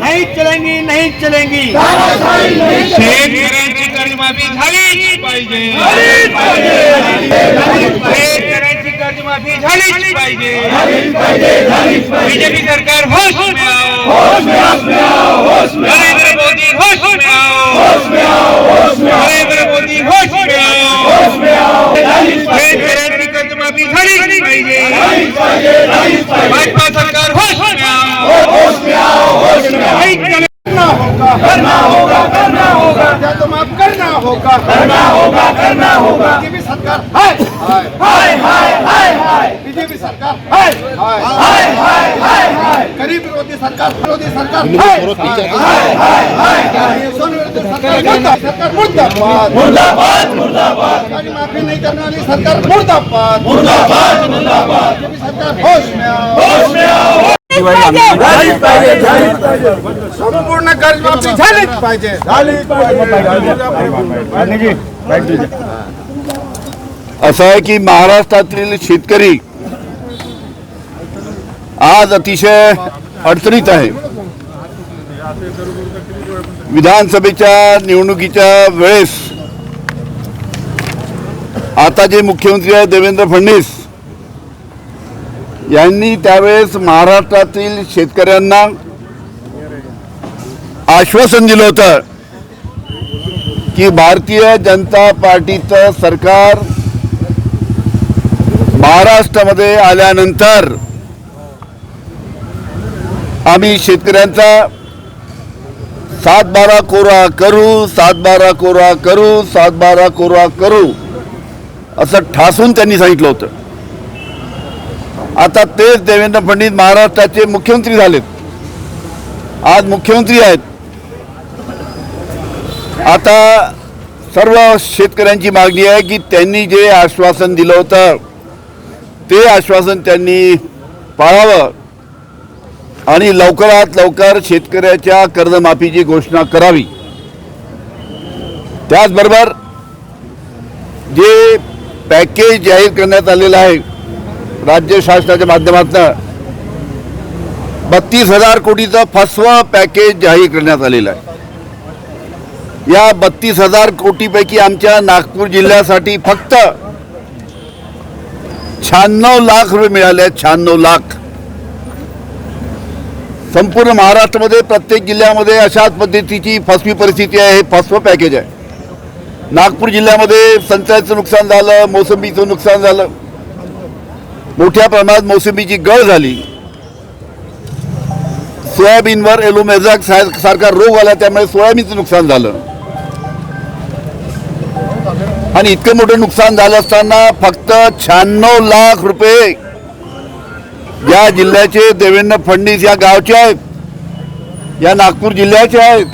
नहीं चलेंगी नहीं चलेंगी। शेतकऱ्यांची कर्जमाफी झालीच पाहिजे. शेतकऱ्यांची कर्जमाफी झालीच पाहिजे. बीजेपी सरकार होश में आओ नरेंद्र होगा करना होगा करना होगा बीजेपी सरकार है हाय हाय हाय हाय बीजेपी सरकार हाय हाय हाय हाय हाय गरीब विरोधी सरकार विरोधी सरकार हाय हाय हाय हाय सरकार मुर्दाबाद मुर्दाबाद मुर्दाबाद माफ़ी नहीं करने वाली सरकार मुर्दाबाद मुर्दाबाद मुर्दाबाद बीजेपी सरकार होश में संपूर्ण कर्जमाफी झालीच पाहिजे. असं आहे की महाराष्ट्रातील शेतकरी आज अतिशय अडचणीत आहे. विधानसभेच्या निवडणुकीच्या वेळेस आता जे मुख्यमंत्री आहेत देवेंद्र फडणवीस यांनी त्यावेळेस महाराष्ट्रातील शेतकऱ्यांना आश्वासन दिलं होतं की भारतीय जनता पार्टीचं सरकार महाराष्ट्रामध्ये आल्यानंतर आम्ही शेतकऱ्यांचा सात बारा कोरा करू सात बारा कोरा करू सात बारा कोरा करू असं ठासून त्यांनी सांगितलं होतं. आता तेच देवेंद्र फडणवीस महाराष्ट्राचे मुख्यमंत्री झालेत. आज मुख्यमंत्री आहेत. आता सर्व शेतकऱ्यांची मागणी आहे की त्यांनी जे आश्वासन दिलं होतं ते आश्वासन त्यांनी पाळावं आणि लवकरात लवकर शेतकऱ्याच्या कर्जमाफीची घोषणा करावी. त्याचबरोबर जे पॅकेज जाहीर करण्यात आलेलं आहे राज्य शासनाच्या माध्यमातून बत्तीस हजार कोटीचं फसवं पॅकेज जाहीर करण्यात आलेलं आहे. या बत्तीस हजार कोटीपैकी आमच्या नागपूर जिल्ह्यासाठी फक्त शहाण्णव लाख रुपये मिळाले आहेत शहाण्णव लाख. संपूर्ण महाराष्ट्रामध्ये प्रत्येक जिल्ह्यामध्ये अशाच पद्धतीची फसवी परिस्थिती आहे हे फसवं पॅकेज आहे. नागपूर जिल्ह्यामध्ये संत्र्याचं नुकसान झालं मोसंबीचं नुकसान झालं. मोठ्या प्रमाणात मोसंबीची गळ झाली. सोयाबीनवर एलोमेझाक सारखा रोग आला त्यामुळे सोयाबीनचं नुकसान झालं. आणि इतकं मोठं नुकसान झालं असताना फक्त शहाण्णव लाख रुपये या जिल्ह्याचे देवेंद्र फडणवीस या गावचे आहेत. या नागपूर जिल्ह्याचे आहेत.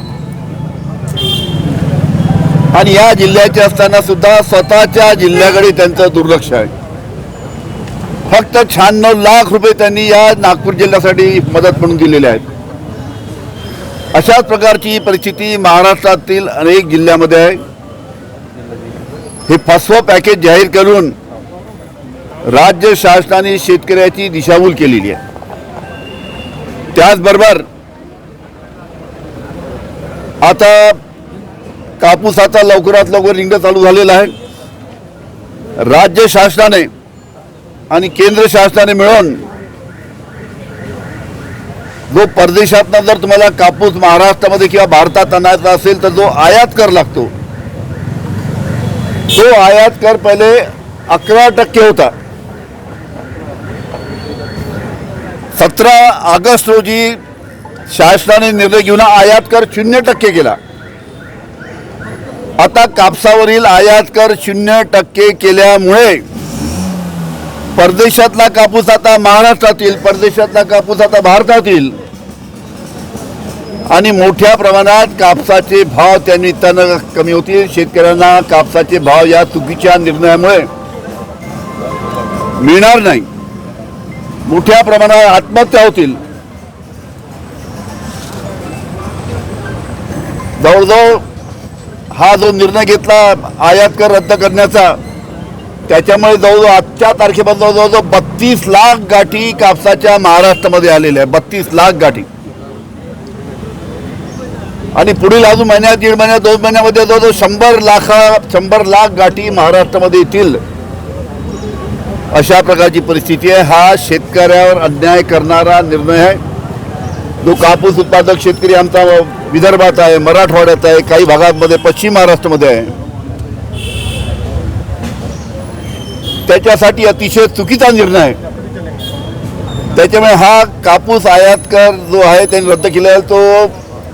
आणि या जिल्ह्याचे असताना सुद्धा स्वतःच्या जिल्ह्याकडे त्यांचं दुर्लक्ष आहे. फक्त शहाण्णव लाख रुपये त्यांनी या नागपूर जिल्ह्यासाठी मदत म्हणून दिलेले आहेत. अशाच प्रकारची परिस्थिती महाराष्ट्रातील अनेक जिल्ह्यामध्ये आहे. हे फसवं पॅकेज जाहीर करून राज्य शासनाने शेतकऱ्याची दिशाभूल केलेली आहे. त्याचबरोबर आता कापूस आता लवकरात लवकर निघणं चालू झालेला आहे. राज्य शासनाने आणि केंद्र शासनाने मिळून जो परदेशातनं जर तुम्हाला कापूस महाराष्ट्रामध्ये किंवा भारतात आणायचा असेल तर जो आयात कर लागतो. तो आयात कर पहिले अकरा टक्के होता. सतरा ऑगस्ट रोजी शासनाने निर्णय घेऊन आयात कर शून्य टक्के केला. आता कापसावरील आयात कर शून्य टक्के केल्यामुळे परदेशातला कापूस आता महाराष्ट्रातील परदेशातला कापूस आता भारतातील. आणि मोठ्या प्रमाणात कापसाचे भाव त्या निमित्तानं कमी होतील. शेतकऱ्यांना कापसाचे भाव या चुकीच्या निर्णयामुळे मिळणार नाही. मोठ्या प्रमाणात आत्महत्या होतील. जवळजवळ हा जो निर्णय घेतला आयात कर रद्द करण्याचा त्याच्यामुळे जवळजवळ आजच्या तारखेपासून जवळजवळ बत्तीस लाख गाठी कापसाच्या महाराष्ट्रामध्ये आलेल्या आहे बत्तीस लाख गाठी. आणि पुढील अजून महिन्यात दीड महिन्यात दोन महिन्यामध्ये जवळजवळ शंभर लाखा शंभर लाख गाठी महाराष्ट्रामध्ये येतील. अशा प्रकारची परिस्थिती आहे. हा शेतकऱ्यावर अन्याय करणारा निर्णय आहे. जो कापूस उत्पादक शेतकरी आमचा विदर्भात आहे मराठवाड्यात आहे काही भागांमध्ये पश्चिम महाराष्ट्रामध्ये आहे. त्याच्यासाठी अतिशय चुकीचा निर्णय. त्याच्यामुळे हा कापूस आयात कर जो आहे त्यांनी रद्द केलेला तो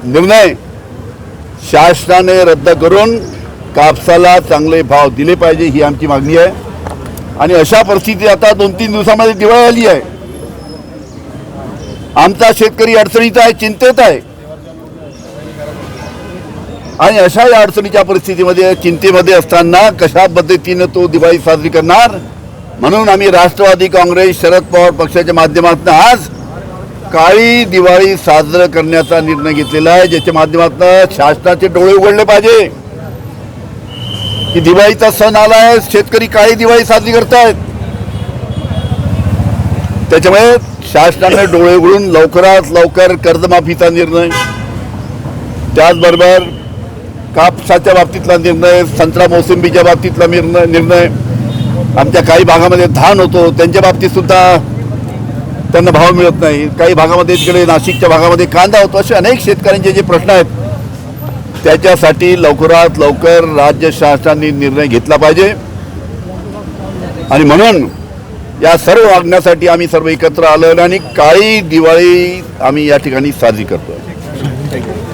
निर्णय शासनाने रद्द करून कापसाला चांगले भाव दिले पाहिजे ही आमची मागणी आहे. आणि अशा परिस्थिती आता दोन तीन दिवसामध्ये दिवाळी आली आहे. आमचा शेतकरी अडचणीत आहे चिंतेत आहे. आणि अशा या अडचणीच्या परिस्थितीमध्ये चिंतेमध्ये असताना कशा पद्धतीनं तो दिवाळी साजरी करणार? म्हणून आम्ही राष्ट्रवादी काँग्रेस शरद पवार पक्षाच्या माध्यमातून आज काळी दिवाळी साजरं करण्याचा निर्णय घेतलेला आहे ज्याच्या माध्यमातून शासनाचे डोळे उघडले पाहिजे. की दिवाळीचा सण आला आहे शेतकरी काळी दिवाळी साजरी करतायत. त्याच्यामुळे शासनाने डोळे उघडून लवकरात लवकर कर्जमाफीचा निर्णय त्याचबरोबर कापसाच्या बाबतीतला निर्णय संत्रा मोसंबीच्या बाबतीतला निर्णय निर्णय. आमच्या काही भागामध्ये धान होतो त्यांच्या बाबतीत सुद्धा त्यांना भाव मिळत नाही. काही भागामध्ये तिकडे नाशिकच्या भागामध्ये कांदा होतो असे अनेक शेतकऱ्यांचे जे प्रश्न आहेत त्याच्यासाठी लवकरात लवकर राज्य शासनाने निर्णय घेतला पाहिजे. आणि म्हणून या सर्व मागण्यासाठी आम्ही सर्व एकत्र आलो आणि काळी दिवाळी आम्ही या ठिकाणी साजरी करतो